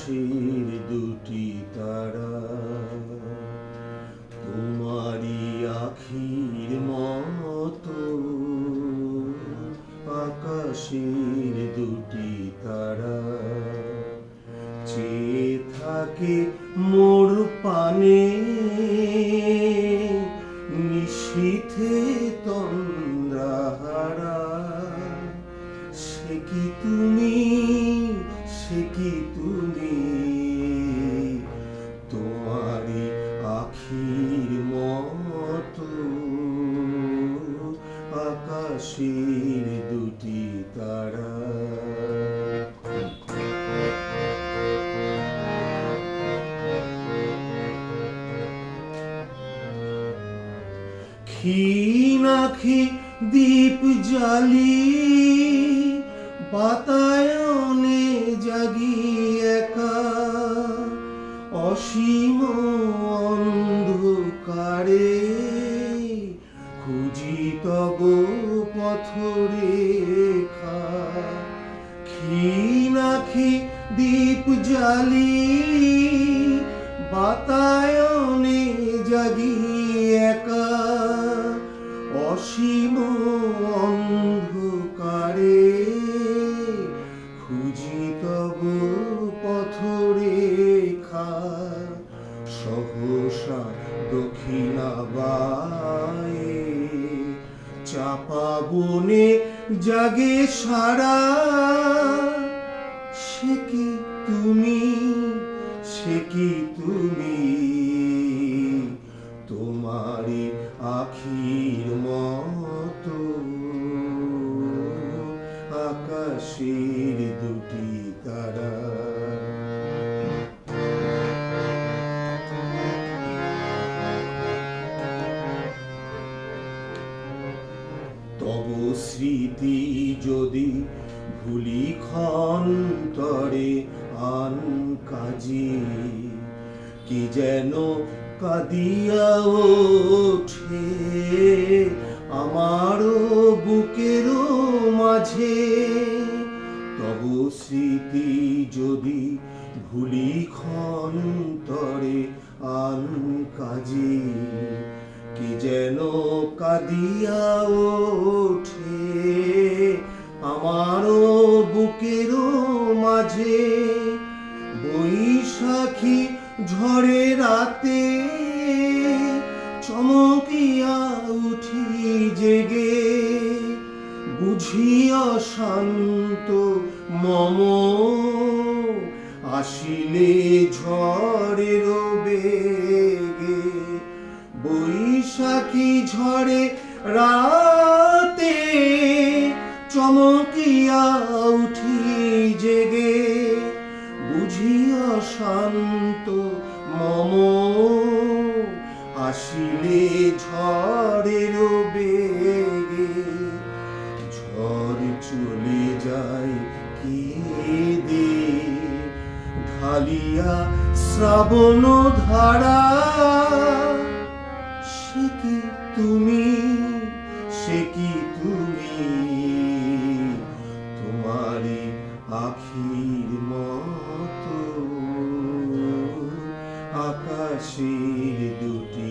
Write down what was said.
আকাশের দুটি তারা তোমারই আখির মতো আকাশের দুটি তারা। চেয়ে থাকে মোর পানে সে কি তুমি? সে কি তুমি? তোমারই আখির মতো আকাশের দুটি তারা। ক্ষীণাখি দীপ জালি বাতায়নে জাগি একা অসীম অন্ধকারে। খুঁজি তব পথরেখা ক্ষীণাখি দীপ জালি বাতায়নে জাগি খুঁজি তব পথরেখা সহসা দক্ষিণাবায়ে চাপা বনে জাগে সারা, সে কি তুমি, সে কি তুমি? তোমারই আখির মতো আকাশের তব স্মৃতি যদি ভুলি ক্ষন্তরে আন কাজে, কি যেন কাঁদিয়া ওঠে আমারও বুকেরও মাঝে। তব স্মৃতি যদি ভুলি ক্ষন্তরে আন কাজে কি যেন কাঁদিয়া ওঠে আমারও বুকেরও মাঝে? বৈশাখী ঝড়ে রাতে চমকিয়া উঠি জেগে। বুঝিয়া শান্ত মম, আসিলে ঝড়ের বেগে। বৈশাখী ঝড়ে রাতে? চমকিয়া উঠি জেগে, বুঝিয়া শান্ত মম। আসিলে ঝড়ের বেগে, ঝড় চলে যায় কি দে ঢালিয়া শ্রাবণ ধারা সে কি তুমি? সে কি তুমি? তোমারই আখির মতো আকাশের দুটি